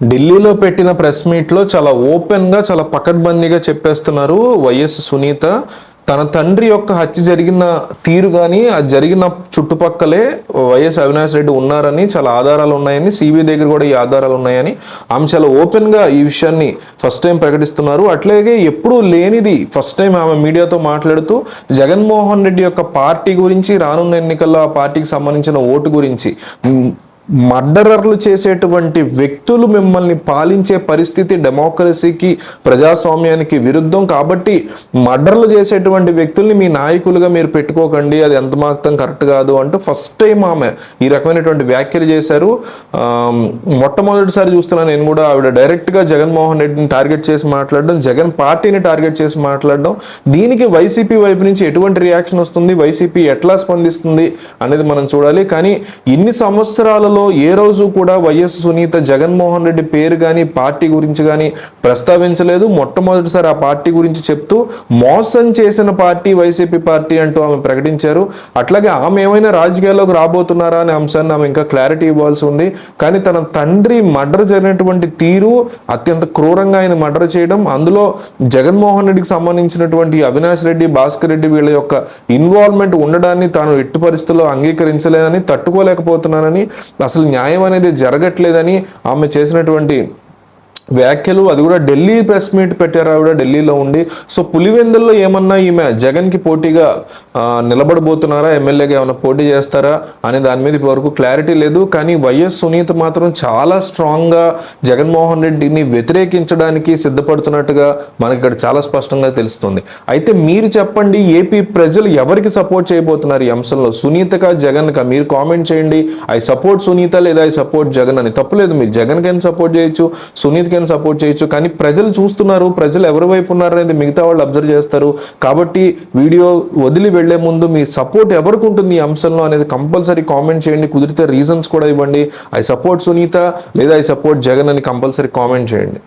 ఢిల్లీలో పెట్టిన ప్రెస్ మీట్లో చాలా ఓపెన్గా చాలా పకడ్బందీగా చెప్పేస్తున్నారు వైఎస్ సునీత. తన తండ్రి యొక్క హత్య జరిగిన తీరు కానీ అది జరిగిన చుట్టుపక్కలే వైఎస్ అవినాష్ రెడ్డి ఉన్నారని చాలా ఆధారాలు ఉన్నాయని సిబిఐ దగ్గర కూడా ఈ ఆధారాలు ఉన్నాయని ఆమె చాలా ఓపెన్గా ఈ విషయాన్ని ఫస్ట్ టైం ప్రకటిస్తున్నారు. అట్లాగే ఎప్పుడూ లేనిది ఫస్ట్ టైం ఆమె మీడియాతో మాట్లాడుతూ జగన్మోహన్ రెడ్డి యొక్క పార్టీ గురించి రానున్న ఎన్నికల్లో ఆ పార్టీకి సంబంధించిన ఓటు గురించి మర్డరర్లు చేసేటువంటి వ్యక్తులు మిమ్మల్ని పాలించే పరిస్థితి డెమోక్రసీకి ప్రజాస్వామ్యానికి విరుద్ధం. కాబట్టి మర్డర్లు చేసేటువంటి వ్యక్తుల్ని మీ నాయకులుగా మీరు పెట్టుకోకండి. అది ఎంత మాత్రం కరెక్ట్ కాదు అంటూ ఫస్ట్ టైం ఆమె ఈ రకమైనటువంటి వ్యాఖ్యలు చేశారు. మొట్టమొదటిసారి చూస్తున్నాను నేను కూడా ఆవిడ డైరెక్ట్గా జగన్మోహన్ రెడ్డిని టార్గెట్ చేసి మాట్లాడడం జగన్ పార్టీని టార్గెట్ చేసి మాట్లాడడం. దీనికి వైసీపీ వైపు నుంచి ఎటువంటి రియాక్షన్ వస్తుంది? వైసీపీ ఎట్లా స్పందిస్తుంది అనేది మనం చూడాలి. కానీ ఇన్ని సంవత్సరాలలో ఏ రోజు కూడా వైఎస్ సునీత జగన్మోహన్ రెడ్డి పేరు కానీ పార్టీ గురించి కానీ ప్రస్తావించలేదు. మొట్టమొదటిసారి ఆ పార్టీ గురించి చెప్తూ మోసం చేసిన పార్టీ వైసీపీ పార్టీ అంటూ ఆమె ప్రకటించారు. అట్లాగే ఆమె ఏమైనా రాజకీయాల్లోకి రాబోతున్నారా అనే అంశాన్ని ఆమె ఇంకా క్లారిటీ ఇవ్వాల్సి ఉంది. కానీ తన తండ్రి మర్డర్ జరిగినటువంటి తీరు అత్యంత క్రూరంగా ఆయన మర్డర్ చేయడం అందులో జగన్మోహన్ రెడ్డికి సంబంధించినటువంటి అవినాష్ రెడ్డి భాస్కర్ రెడ్డి వీళ్ళ యొక్క ఇన్వాల్వ్మెంట్ ఉండడాన్ని తాను ఎట్టి పరిస్థితుల్లో అంగీకరించలేనని తట్టుకోలేకపోతున్నానని అసలు న్యాయం అనేది జరగట్లేదని ఆమె చేసినటువంటి వ్యాఖ్యలు అది కూడా ఢిల్లీ ప్రెస్ మీట్ పెట్టారు ఆవిడ ఢిల్లీలో ఉండి. సో పులివెందుల్లో ఏమన్నా ఈమె జగన్కి పోటీగా నిలబడబోతున్నారా? ఎమ్మెల్యేగా ఏమైనా పోటీ చేస్తారా? అనే దాని మీద ఇప్పటివరకు క్లారిటీ లేదు. కానీ వైఎస్ సునీత మాత్రం చాలా స్ట్రాంగ్గా జగన్మోహన్ రెడ్డిని వ్యతిరేకించడానికి సిద్ధపడుతున్నట్టుగా మనకి ఇక్కడ చాలా స్పష్టంగా తెలుస్తుంది. అయితే మీరు చెప్పండి ఏపీ ప్రజలు ఎవరికి సపోర్ట్ చేయబోతున్నారు ఈ అంశంలో? సునీతకా జగన్కా? మీరు కామెంట్ చేయండి. ఐ సపోర్ట్ సునీత లేదా ఐ సపోర్ట్ జగన్ అని. తప్పులేదు మీరు జగన్కైనా సపోర్ట్ చేయొచ్చు? సునీత్కైనా సపోర్ట్ చేయొచ్చు. కానీ ప్రజలు చూస్తున్నారు. ప్రజలు ఎవరి వైపు ఉన్నారు అనేది మిగతా వాళ్ళు అబ్జర్వ్ చేస్తారు. కాబట్టి వీడియో వదిలి వెళ్ళే ముందు మీ సపోర్ట్ ఎవరికి ఉంటుంది ఈ అంశంలో అనేది కంపల్సరీ కామెంట్ చేయండి. కుదిరితే రీజన్స్ కూడా ఇవ్వండి. ఐ సపోర్ట్ సునీత లేదా ఐ సపోర్ట్ జగన్ అని కంపల్సరీ కామెంట్ చేయండి.